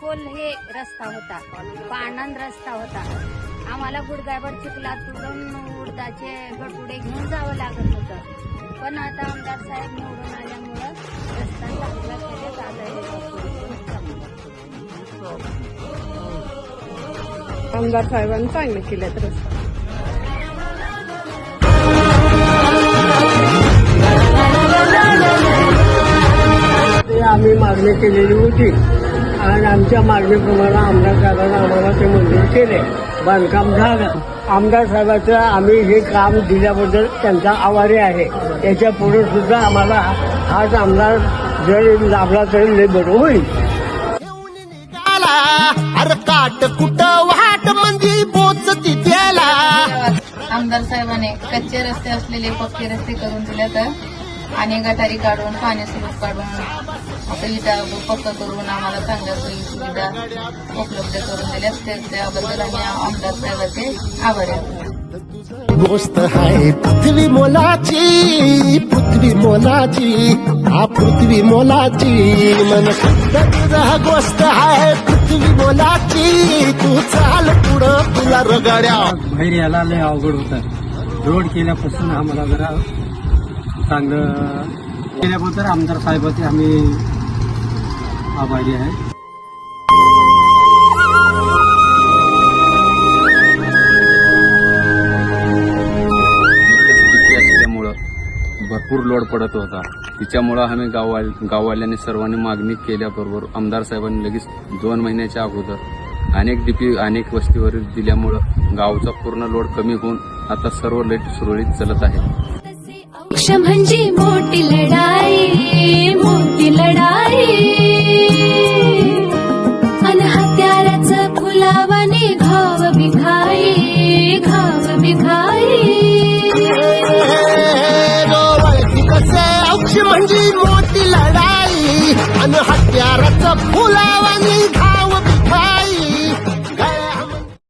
खोल हे रस्ता होता. पाणंद रस्ता होता. आम्हाला गुडगायभर चिखलातून उडदाचे गटुडे घेऊन जावं लागत होतं. पण आता आमदार साहेब निवडून आल्यामुळं रस्ता चांगला केले आमदार साहेबांनी चांगले केलेत रस्ता. ते आम्ही मागणी केलेली होती. आणि आमच्या मागणीप्रमाणे आमदार साहेबांना आम्हाला ते मंजूर केले. बांधकाम झालं. आमदार साहेबाचं आम्ही हे काम दिल्याबद्दल त्यांचा आभारी आहे. याच्यापुढे सुद्धा आम्हाला हाच आमदार जर लाभला तरी लय बरं होईल. अरे काट कुठं वाट त्याला आमदार साहेबांनी कच्चे रस्ते असलेले पक्के रस्ते करून दिले तर आणि गटारी काढून पाणी काढून आता इथं पक्क करून आम्हाला चांगल्या सोयी सुविधा उपलब्ध करून दिल्या त्या- त्याबद्दल आम्ही आमदार साहेबाचे आभारी आहोत. गोष्ट आहे पृथ्वी मोलाची पृथ्वी मोलाची हा पृथ्वी मोलाची. मन तुझा गोष्ट आहे पृथ्वी मोलाची. तू चाल पुढं तुला रगड्या. बाहेर यायला लय अवघड होतं. रोड केल्यापासून आम्हाला जरा चांगलं केल्याबद्दल आमदार साहेबाचे आम्ही आभारी आहे. भरपूर लोड पडत होता. तिच्यामुळं आम्ही गाववाल गाववाल्यांनी सर्वांनी मागणी केल्याबरोबर आमदार साहेबांनी लगेच दोन महिन्याच्या अगोदर अनेक डीपी अनेक वस्तीवर दिल्यामुळं गावचा पूर्ण लोड कमी होऊन आता सर्व लाइट सुरळीत चालत आहे. पक्ष म्हणजे मोठी लढाई मोठी लढाई. अन हत्याराचं फुलावाने घाव बिघाई घाव बिघाई. ओळखी म्हणजे मोठी लढाई. आणि हत्याराचं फुलावाने घाव